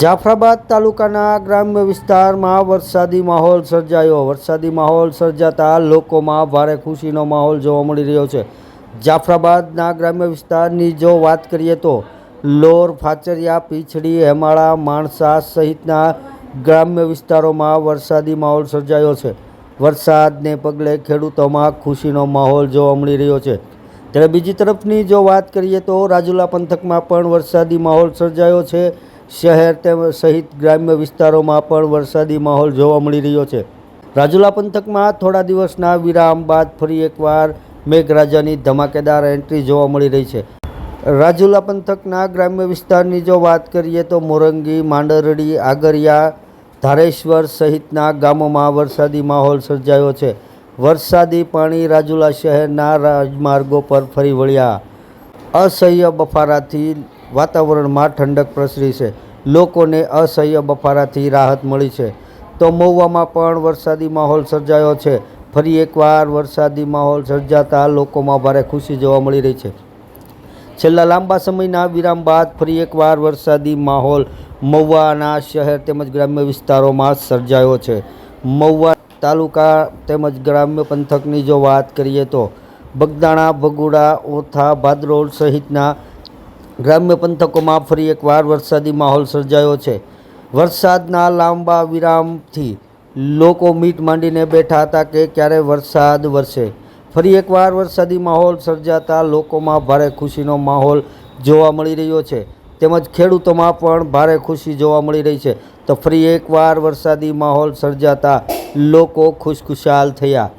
જાફરાબાદ તાલુકાના ગ્રામ્ય વિસ્તારમાં વરસાદી માહોલ સર્જાયો. વરસાદી માહોલ સર્જાતા લોકોમાં ભારે ખુશીનો માહોલ જોવા મળી રહ્યો છે. જાફરાબાદના ગ્રામ્ય વિસ્તારની જો વાત કરીએ તો લોર, ફાચરિયા, પીછડી, હેમાળા, માણસા સહિતના ગ્રામ્ય વિસ્તારોમાં વરસાદી માહોલ સર્જાયો છે. વરસાદને પગલે ખેડૂતોમાં ખુશીનો માહોલ જોવા મળી રહ્યો છે. ત્યારે બીજી તરફની જો વાત કરીએ તો રાજુલા પંથકમાં પણ વરસાદી માહોલ સર્જાયો છે. શહેર તેમજ સહિત ગ્રામ્ય વિસ્તારોમાં પણ વરસાદી માહોલ જોવા મળી રહ્યો છે. રાજુલા પંથકમાં થોડા દિવસના વિરામ બાદ ફરી એકવાર મેઘરાજાની ધમાકેદાર એન્ટ્રી જોવા મળી રહી છે. રાજુલા પંથકના ગ્રામ્ય વિસ્તારની જો વાત કરીએ તો મોરંગી, માંડરડી, આગરિયા, ધારેશ્વર સહિતના ગામોમાં વરસાદી માહોલ સર્જાયો છે. વરસાદી પાણી રાજુલા શહેરના રાજમાર્ગો પર ફરી વળ્યા. અસહ્ય બફારાથી વાતાવરણમાં ઠંડક પ્રસરી છે. લોકોને અસહ્ય બફારાથી રાહત મળી છે. તો મહુવામાં પણ વરસાદી માહોલ સર્જાયો છે. ફરી એકવાર વરસાદી માહોલ સર્જાતા લોકોમાં ભારે ખુશી જોવા મળી રહી છે. છેલ્લા લાંબા સમયના વિરામ બાદ ફરી એકવાર વરસાદી માહોલ મહુવાના શહેર તેમજ ગ્રામ્ય વિસ્તારોમાં સર્જાયો છે. મહુવા તાલુકા તેમજ ગ્રામ્ય પંથકની જો વાત કરીએ તો બગદાણા, ભગુડા, ઓથા ભાદરોડ સહિતના ગ્રામ્ય પંથકોમાં ફરી એકવાર વરસાદી માહોલ સર્જાયો છે. વરસાદના લાંબા વિરામથી લોકો મીટ માંડીને બેઠા હતા કે ક્યારે વરસાદ વરસે. ફરી એકવાર વરસાદી માહોલ સર્જાતા લોકોમાં ભારે ખુશીનો માહોલ જોવા મળી રહ્યો છે. તેમજ ખેડૂતોમાં પણ ભારે ખુશી જોવા મળી રહી છે. તો ફરી એકવાર વરસાદી માહોલ સર્જાતા લોકો ખુશખુશાલ થયા.